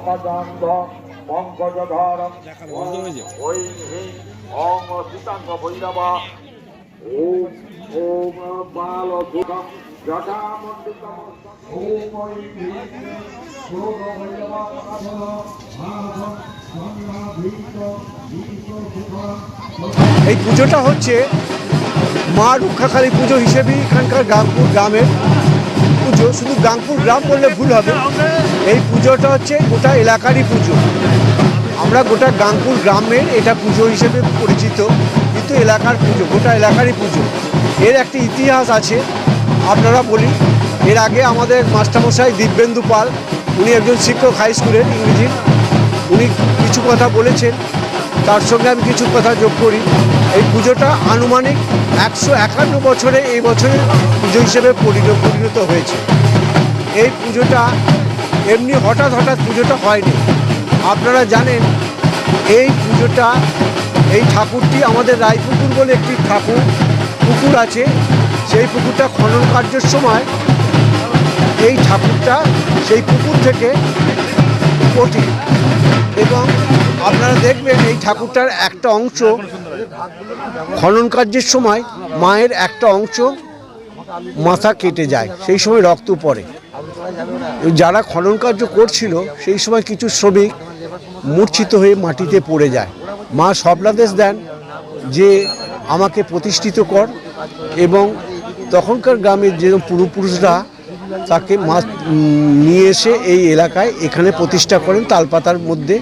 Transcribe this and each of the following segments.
পঙ্কজাঙ্গ পঙ্কজধর ওই ওং সীতাঙ্গ ভৈরব। ওম ওম বাল জটামণ্ডিতম ওম সুখম এই পুজোটা হচ্ছে মা রক্ষাকালী পুজো হিসেবেই এখানকার গাংপুর গ্রামের পুজো, শুধু গাংপুর গ্রাম বললে ভুল হবে। এই পুজোটা হচ্ছে গোটা এলাকারই পুজো। আমরা গোটা গাংপুর গ্রামের এটা পুজো হিসেবে পরিচিত, কিন্তু এলাকার পুজো, গোটা এলাকারই পুজো। এর একটি ইতিহাস আছে, আপনারা বলি এর আগে আমাদের মাস্টারমশাই দিব্যেন্দু পাল, উনি একজন শিক্ষক হাই স্কুলের ইংরেজির উনি কিছু কথা বলেছেন, তার সঙ্গে আমি কিছু কথা যোগ করি। এই পুজোটা আনুমানিক একশো একান্ন বছরে এই বছরে পুজো হিসেবে পরিণ- পরিণত হয়েছে। এই পুজোটা এমনি হঠাৎ হঠাৎ পুজোটা হয়নি। আপনারা জানেন, এই পুজোটা এই ঠাকুরটি আমাদের রায়পুকুর বলে একটি ঠাকুর, পুকুর আছে। সেই পুকুরটা খনন কার্যের সময় এই ঠাকুরটা সেই পুকুর থেকে ওঠে। এবং আপনারা দেখবেন এই ঠাকুরটার একটা অংশ খনন কার্যের সময় মায়ের একটা অংশ মাথা কেটে যায়, সেই সময় রক্ত পড়ে। যারা খনন কার্য করছিল, সেই সময় কিছু শ্রমিক মূর্ছিত হয়ে মাটিতে পড়ে যায়। মা স্বপ্নাদেশ দেন যে আমাকে প্রতিষ্ঠিত কর এবং তখনকার গ্রামের যে পূর্বপুরুষরা তাকে মা নিয়ে এসে এই এলাকায় এখানে প্রতিষ্ঠা করেন, তালপাতার মধ্যে।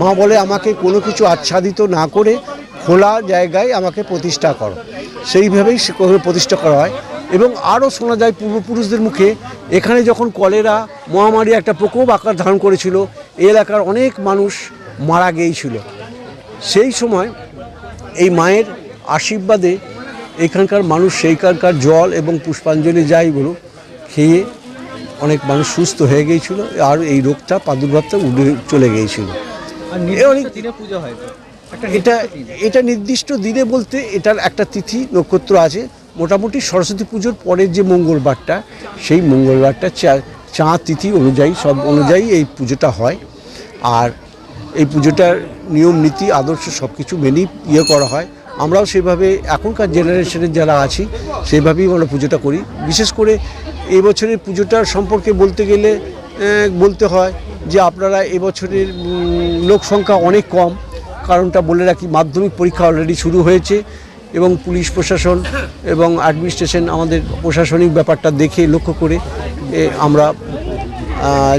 মা বলে, আমাকে কোনো কিছু আচ্ছাদিত না করে খোলা জায়গায় আমাকে প্রতিষ্ঠা করো। সেইভাবেই সে প্রতিষ্ঠা করা হয় এবং আরও শোনা যায় পূর্বপুরুষদের মুখে এখানে যখন কলেরা মহামারী একটা প্রকোপ আকার ধারণ করেছিল এই এলাকার অনেক মানুষ মারা গিয়েছিল। সেই সময় এই মায়ের আশীর্বাদে এখানকার মানুষ সেইখানকার জল এবং পুষ্পাঞ্জলি যাই বলুক খেয়ে অনেক মানুষ সুস্থ হয়ে গিয়েছিল আর এই রোগটা প্রাদুর্ভাবটা উঠে চলে গিয়েছিল। অনেক- দিনে পুজো হয় এটা এটা নির্দিষ্ট দিনে বলতে এটার একটা তিথি, নক্ষত্র আছে। মোটামুটি সরস্বতী পুজোর পরের যে মঙ্গলবারটা, সেই মঙ্গলবারটা চা তিথি অনুযায়ী, সব অনুযায়ী এই পুজোটা হয়। আর এই পুজোটার নিয়ম, নীতি, আদর্শ সব কিছু মেনেই ইয়ে করা হয়। আমরাও সেভাবে, এখনকার জেনারেশনের যারা আছি, সেভাবেই আমরা পুজোটা করি। বিশেষ করে এই বছরের পুজোটার সম্পর্কে বলতে গেলে বলতে হয় যে আপনারা এবছরের লোক সংখ্যা অনেক কম। কারণটা বলে রাখি মাধ্যমিক পরীক্ষা অলরেডি শুরু হয়েছে এবং পুলিশ প্রশাসন এবং অ্যাডমিনিস্ট্রেশন আমাদের প্রশাসনিক ব্যাপারটা দেখে লক্ষ্য করে আমরা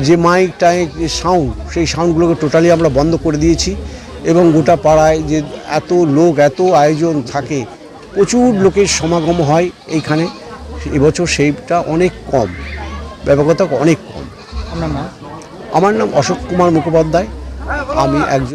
যে মাইক টাইক যে সাউন্ড সেই সাউন্ডগুলোকে টোটালি আমরা বন্ধ করে দিয়েছি এবং গোটা পাড়ায় যে এত লোক এত আয়োজন থাকে প্রচুর লোকের সমাগম হয় এইখানে। এবছর সেইটা অনেক কম ব্যাপকতা অনেক কম। আমার নাম অশোক কুমার মুখোপাধ্যায় আমি একজন